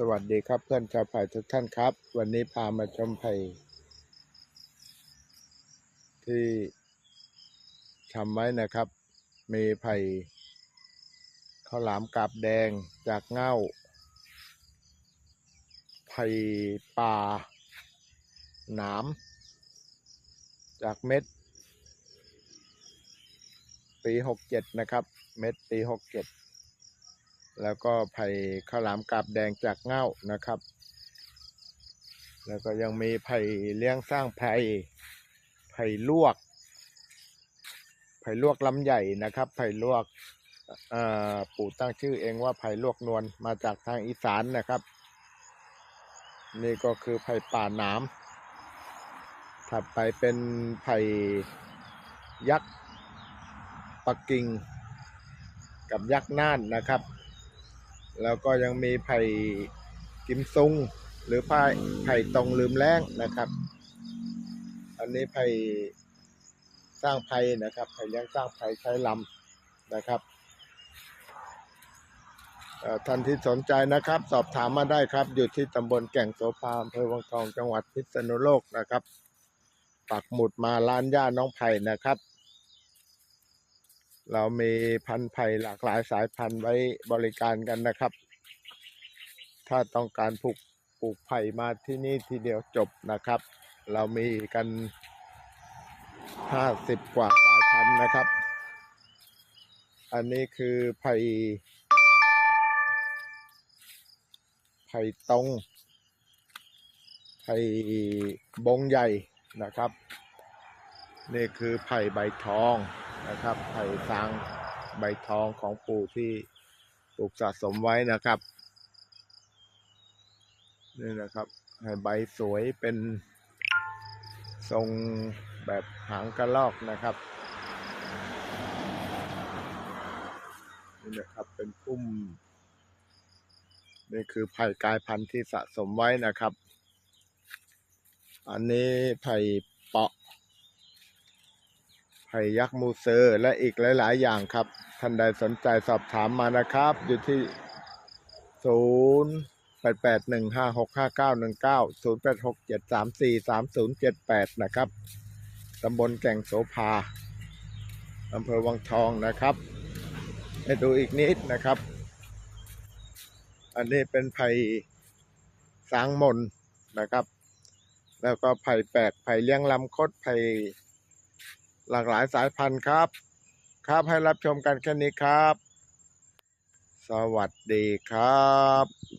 สวัสดีครับเพื่อนชาวไผ่ทุกท่านครับ วันนี้พามาชมไผ่ที่ทำไว้นะครับ มีไผ่ข้าวหลามกาบแดงจากเง่า ไผ่ป่า หนาม จากเม็ด ปีหกเจ็ดนะครับ เม็ดปีหกเจ็ด แล้วก็ไผ่ข้าวหลามกาบแดงจากเง่านะครับ แล้วก็ยังมีไผ่เลี้ยงสร้างไผ่ไผ่ลวก ไผ่ลวกลำใหญ่นะครับ ไผ่ลวกปู่ตั้งชื่อเองว่าไผ่ลวกนวลมาจากทางอีสานนะครับ นี่ก็คือไผ่ป่าหนามถัดไปเป็นไผ่ยักษ์ปักกิ่งกับยักษ์น่านนะครับ แล้วก็ยังมีไผ่กิมซุง หรือไผ่ไผ่ตรงลืมแรงนะครับ อันนี้ไผ่สร้างไผ่นะครับไผ่เลี้ยงสร้างไผ่ใช้ลำนะครับเอ่อท่านที่สนใจนะครับ สอบถามมาได้ครับ อยู่ที่ตำบลแก่งโสภาอำเภอวังทองจังหวัดพิษณุโลกนะครับ ปักหมุดมาร้านย่าน้องไผ่นะครับ เรามีพันธุ์ไผ่หลากหลายสายพันธุ์ไว้บริการกันนะครับ ถ้าต้องการปลูกปลูกไผ่มาที่นี่ทีเดียวจบนะครับ เรามีกันห้าสิบกว่าสายพันธุ์นะครับ อันนี้คือไผ่ไผ่ตรงไผ่บงใหญ่นะครับ นี่คือไผ่ใบทอง นะครับไผ่ทางใบทองของปู่ที่ปลูกสะสมไว้นะครับนี่นะครับไผ่ใบสวยเป็นทรงแบบหางกระลอกนะครับนี่นะครับเป็นพุ่มนี่คือไผ่กายพันธุ์ที่สะสมไว้นะครับ อันนี้ไผ่เปาะ ไผ่ยักษ์มูเซอร์และอีกหลาย ๆ อย่างครับ ท่านใดสนใจสอบถามมานะครับ อยู่ที่ 0 8 8 1 5 6 5 9 1 9 0 8 6 7 3 4 3 0 7 8 นะครับตำบลแก่งโสภาอำเภอวังทองนะครับให้ดูอีกนิดนะครับ อันนี้เป็นไผ่สางมนนะครับ แล้วก็ไผ่แปลกไผ่เลี้ยงลำคดไผ่ หลากหลายสายพันธุ์ครับ ครับให้รับชมกันแค่นี้ครับ สวัสดีครับ